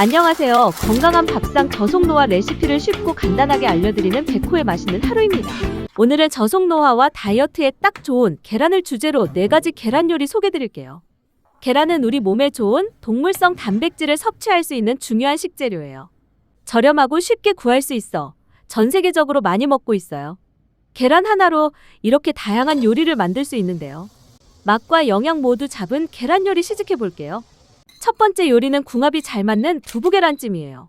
안녕하세요. 건강한 밥상 저속노화 레시피를 쉽고 간단하게 알려드리는 백호의 맛있는 하루입니다. 오늘은 저속노화와 다이어트에 딱 좋은 계란을 주제로 4가지 계란 요리 소개드릴게요. 계란은 우리 몸에 좋은 동물성 단백질을 섭취할 수 있는 중요한 식재료예요. 저렴하고 쉽게 구할 수 있어 전 세계적으로 많이 먹고 있어요. 계란 하나로 이렇게 다양한 요리를 만들 수 있는데요. 맛과 영양 모두 잡은 계란 요리 시식해 볼게요. 첫 번째 요리는 궁합이 잘 맞는 두부 계란찜이에요.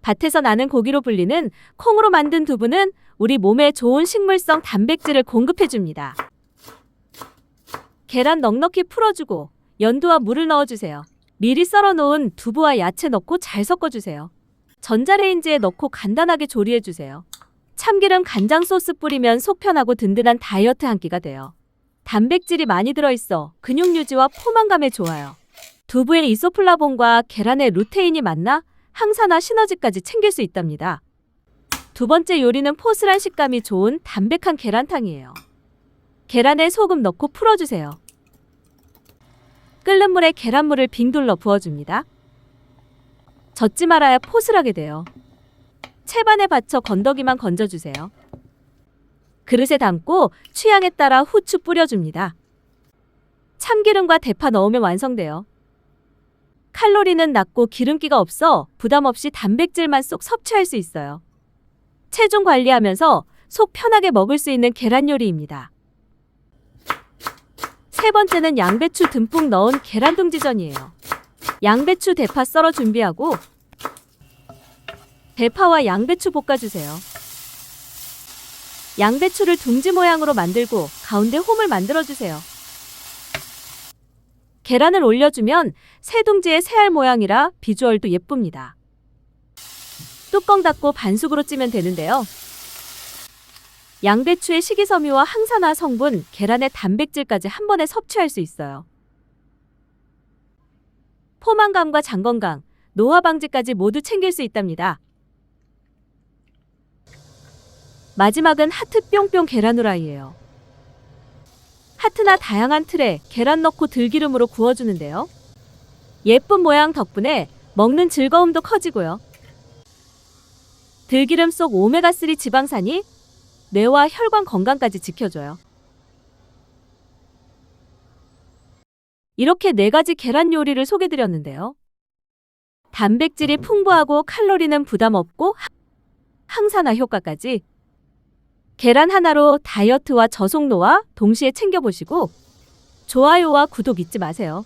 밭에서 나는 고기로 불리는 콩으로 만든 두부는 우리 몸에 좋은 식물성 단백질을 공급해 줍니다. 계란 넉넉히 풀어주고 연두와 물을 넣어주세요. 미리 썰어 놓은 두부와 야채 넣고 잘 섞어주세요. 전자레인지에 넣고 간단하게 조리해주세요. 참기름 간장 소스 뿌리면 속 편하고 든든한 다이어트 한 끼가 돼요. 단백질이 많이 들어있어 근육 유지와 포만감에 좋아요. 두부의 이소플라본과 계란의 루테인이 만나 항산화 시너지까지 챙길 수 있답니다. 두 번째 요리는 포슬한 식감이 좋은 담백한 계란탕이에요. 계란에 소금 넣고 풀어주세요. 끓는 물에 계란물을 빙 둘러 부어줍니다. 젓지 말아야 포슬하게 돼요. 채반에 받쳐 건더기만 건져주세요. 그릇에 담고 취향에 따라 후추 뿌려줍니다. 참기름과 대파 넣으면 완성돼요. 칼로리는 낮고 기름기가 없어 부담 없이 단백질만 쏙 섭취할 수 있어요. 체중 관리하면서 속 편하게 먹을 수 있는 계란 요리입니다. 세 번째는 양배추 듬뿍 넣은 계란 둥지전이에요. 양배추 대파 썰어 준비하고 대파와 양배추 볶아주세요. 양배추를 둥지 모양으로 만들고 가운데 홈을 만들어주세요. 계란을 올려주면 새 둥지의 새알 모양이라 비주얼도 예쁩니다. 뚜껑 닫고 반숙으로 찌면 되는데요. 양배추의 식이섬유와 항산화 성분, 계란의 단백질까지 한 번에 섭취할 수 있어요. 포만감과 장 건강, 노화 방지까지 모두 챙길 수 있답니다. 마지막은 하트 뿅뿅 계란 후라이예요. 하트나 다양한 틀에 계란 넣고 들기름으로 구워주는데요. 예쁜 모양 덕분에 먹는 즐거움도 커지고요. 들기름 속 오메가3 지방산이 뇌와 혈관 건강까지 지켜줘요. 이렇게 네 가지 계란 요리를 소개드렸는데요. 단백질이 풍부하고 칼로리는 부담 없고 항산화 효과까지 계란 하나로 다이어트와 저속노화 동시에 챙겨보시고 좋아요와 구독 잊지 마세요.